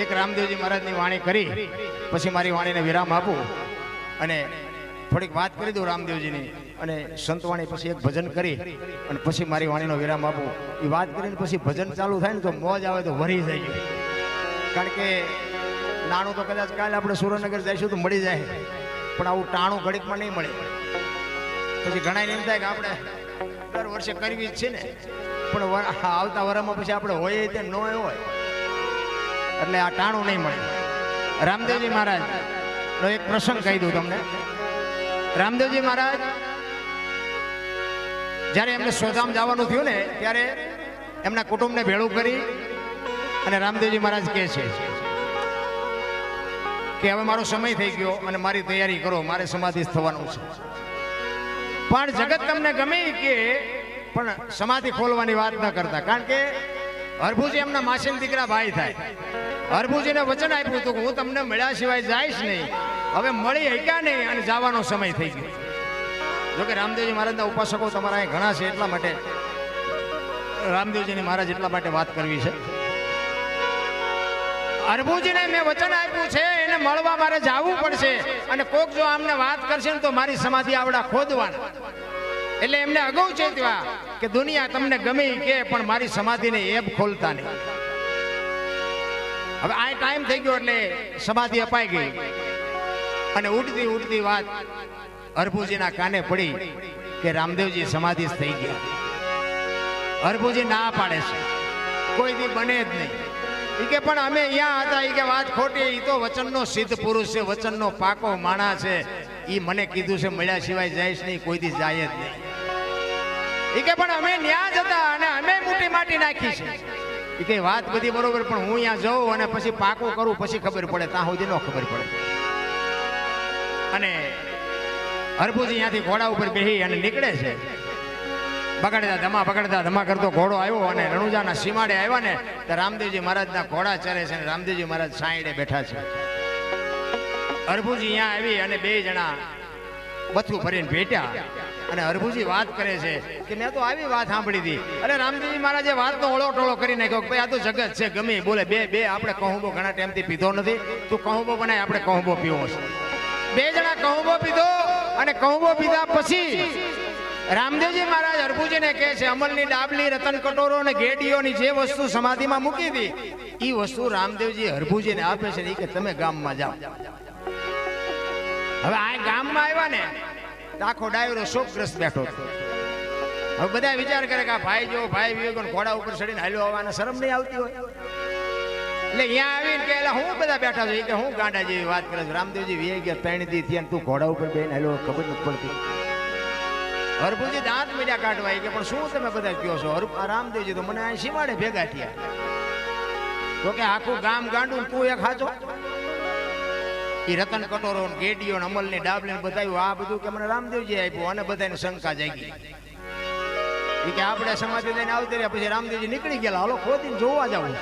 એક રામદેવજી મહારાજની વાણી કરી, પછી મારી વાણીને વિરામ આપું અને થોડીક વાત કરી દઉં રામદેવજીની અને સંતવાણી પછી એક ભજન કરી અને પછી મારી વાણીનો વિરામ આપું. એ વાત કરીને પછી ભજન ચાલુ થાય ને તો મોજ આવે તો વરી જાય. કારણ કે નાણું તો કદાચ કાલે આપણે સુરેન્દ્રનગર જઈશું તો મળી જાય. પણ આવું ટાણું ઘડીકમાં નહીં મળે. પછી ઘણા એમ થાય કે આપણે દર વર્ષે કરવી જ છે ને. પણ આવતા વરામાં પછી આપણે હોઈએ તે ન હોય. એટલે આ ટાણું નહીં મળે. રામદેવજી મહારાજ, નો એક પ્રસંગ કહી દઉં તમને. રામદેવજી મહારાજ, જ્યારે એમને સોધામ જવાનું થયું ને, ત્યારે એમના કુટુંબને ભેળું કરી અને રામદેવજી મહારાજ કહે છે કે હવે મારો સમય થઈ ગયો અને મારી તૈયારી કરો, મારે સમાધિ થવાનું છે. પણ જગત તમને ગમે કે પણ સમાધિ ખોલવાની વાત ન કરતા. કારણ કે હરભુજી એમના માસીન દીકરા ભાઈ થાય. હરભુજીને વચન આપ્યું હતું હું તમને મળ્યા સિવાય જઈશ નહીં. હવે મળી હક્યા નહીં અને જવાનો સમય થઈ ગયો. જોકે રામદેવજી મહારાજના ઉપાસકો તમારા અહીં ઘણા છે એટલા માટે રામદેવજીની મહારાજ એટલા માટે વાત કરવી છે. અરબુજીને મેં વચન આપ્યું છે, એને મળવા મારે જવું પડશે. અને કોક જો આમને વાત કરશે ને તો મારી સમાધિ આવડા ખોદવાના. એટલે એમને અગાઉ ચેતવા કે દુનિયા તમને ગમી કે, પણ મારી સમાધિને એબ ખોલતા નહીં. હવે આ ટાઈમ થઈ ગયો એટલે સમાધિ અપાઈ ગઈ. અને ઉડતી ઉડતી વાત અરબુજીના કાને પડી કે રામદેવજી સમાધિ થઈ ગયા. અરબુજી ના પાડે છે. કોઈ દી બને જ નહીં. ઈ કે પણ અમે અહીંયા હતા. એ કે વાત ખોટી. એ તો વચનનો સિદ્ધ પુરુષ છે, વચનનો પાકો માણા છે. એ મને કીધું છે, મળ્યા સિવાય જઈશ નહીં, કોઈ દી જાય જ નહીં. ઈ કે પણ અમે ન્યા જ હતા અને અમે મોટી માટી નાખી છે. ઈ કે વાત બધી બરોબર, પણ હું અહીંયા જઉં અને પછી પાકું કરું, પછી ખબર પડે, ત્યાં સુધી ન ખબર પડે. અને હરભુજી અહીંયાથી ઘોડા ઉપર બેહી અને નીકળે છે. બગડતા ધમા બગડતા ધમા કરતો ઘોડો આવ્યો અને રણુજાના સીમાડે આવ્યા ને, તો રામદેવજી મહારાજના ઘોડા ચરે છે અને રામદેવજી મહારાજ સાંઈડે બેઠા છે. હરભુજી અહીંયા આવી અને બે જણા બથું ભરીને ભેટ્યા. અને હરભુજી વાત કરે છે કે મેં તો આવી વાત સાંભળી હતી. અને રામજીજી મહારાજે વાતનો ઓળો ટોળો કરી નાખ્યો કે ભાઈ, આ તો જગત છે, ગમે બોલે. બે બે આપણે કહુંબો ઘણા ટાઈમથી પીધો નથી. તું કહુંબો બનાય, આપણે કહુંબો પીવો છે. બે જણા કહુંબો પીધો અને કહુંબો પીધા પછી રામદેવજી મહારાજ હરભુજીને કહે છે, અમલની ડાબલી, રતન કટોરો અને ગેડીઓની જે વસ્તુ સમાધિમાં મૂકી હતી એ વસ્તુ રામદેવજી હરભુજીને આપે છે એ કે તમે ગામમાં જાઓ. હવે આ ગામમાં આવ્યા ને આખો ડાયરો શોકગ્રસ્ત બેઠો હતો. હવે બધા વિચાર કરે કે ભાઈ જો ભાઈ વિવેકો ઘોડા ઉપર ચડીને હાલ્યો આવવાના શરમ નહીં આવતી હોય. એટલે અહીંયા આવીને કે હું બધા બેઠા છું? કે, હું ગાંડા જેવી વાત કરે રામદેવજી વી ગયા ત્રણ દી ત્યાં તું ઘોડા ઉપર બેન હાલ્યો ખબર નથી પડતી. હરભુજી દાંત મીડિયા કાઢવા કે પણ શું તમે બધા કયો છો? હર- રામદેવજી તો મને અહીં સીમાડે ભેગા થયા. તો કે, આખું ગામ ગાંડું તું એક હાચો? ઈ રતન કટોરો ગેડીઓ અમલ ને ડાબલે બતાવ્યું આ બધું કે મને રામદેવજી આપ્યું, અને બધાને શંકા જાગી. કે આપણે સમાધિ લઈને આવતી રહ્યા, પછી રામદેવજી નીકળી ગયા હાલો, ખોદીને જોવા જવું.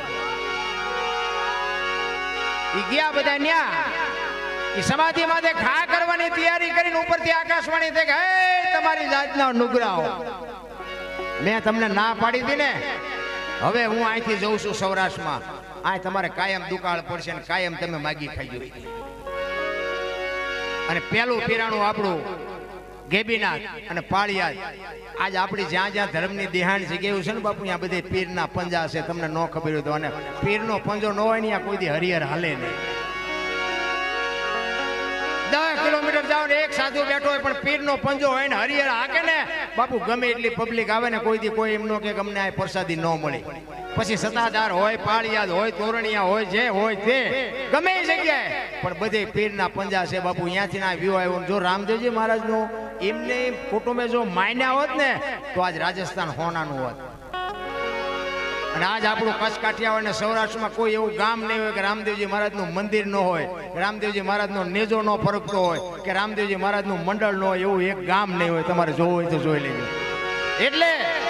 એ ગયા બધા ન્યા. એ સમાધિ માટે ખા કરવાની તૈયારી કરીને ઉપરથી આકાશવાણી થઈ કે તમારી જાતના નુગરાઓ. મેં તમને ના પાડી હતી ને. હવે હું અહીંથી જઉં છું સૌરાષ્ટ્રમાં. આ તમારે કાયમ દુકાળ પડશે ને કાયમ તમે માગી ખાઈ જોઈ અને પેલું પીરાણું આપણું ગેબીનાથ અને પાળિયાદ. આજ આપણી જ્યાં જ્યાં ધર્મની દેહાણ જગ્યાઓ છે ને બાપુ ત્યાં બધે પીરના પંજા છે, તમને ન ખબર હોય તો. અને પીરનો પંજો ન હોય ને કોઈ દી હરિહર હાલે નહીં. દસ કિલોમીટર જાવ ને એક સાધુ બેઠો હોય પણ પીરનો પંજો હોય ને હરિહર હાકે ને, બાપુ ગમે એટલી પબ્લિક આવે ને કોઈ દી કોઈ એમનો કે અમને આ પ્રસાદી ન મળે. પછી સત્તાધાર હોય, પાળિયાદ હોય, તોરણિયા હોય, જે હોય તે ગમે એ જગ્યાએ. પણ બધે પીરના પંજા છે, બાપુ અહીંયાથી ના વ્યૂ આવ્યો જો રામદેવજી મહારાજનું એમને કુટુંબે જો માન્યા હોત ને, તો આજ રાજસ્થાન હોનાનું હોત. અને આજ આપણું કચ્છ કાઠિયાવાડ અને સૌરાષ્ટ્રમાં કોઈ એવું ગામ નહીં હોય કે રામદેવજી મહારાજનું મંદિર ન હોય રામદેવજી મહારાજનો નેજો ન ફરકતો હોય, કે રામદેવજી મહારાજનું મંડળ ન હોય, એવું એક ગામ નહીં હોય. તમારે જોવું હોય તો જોઈ લેજો. એટલે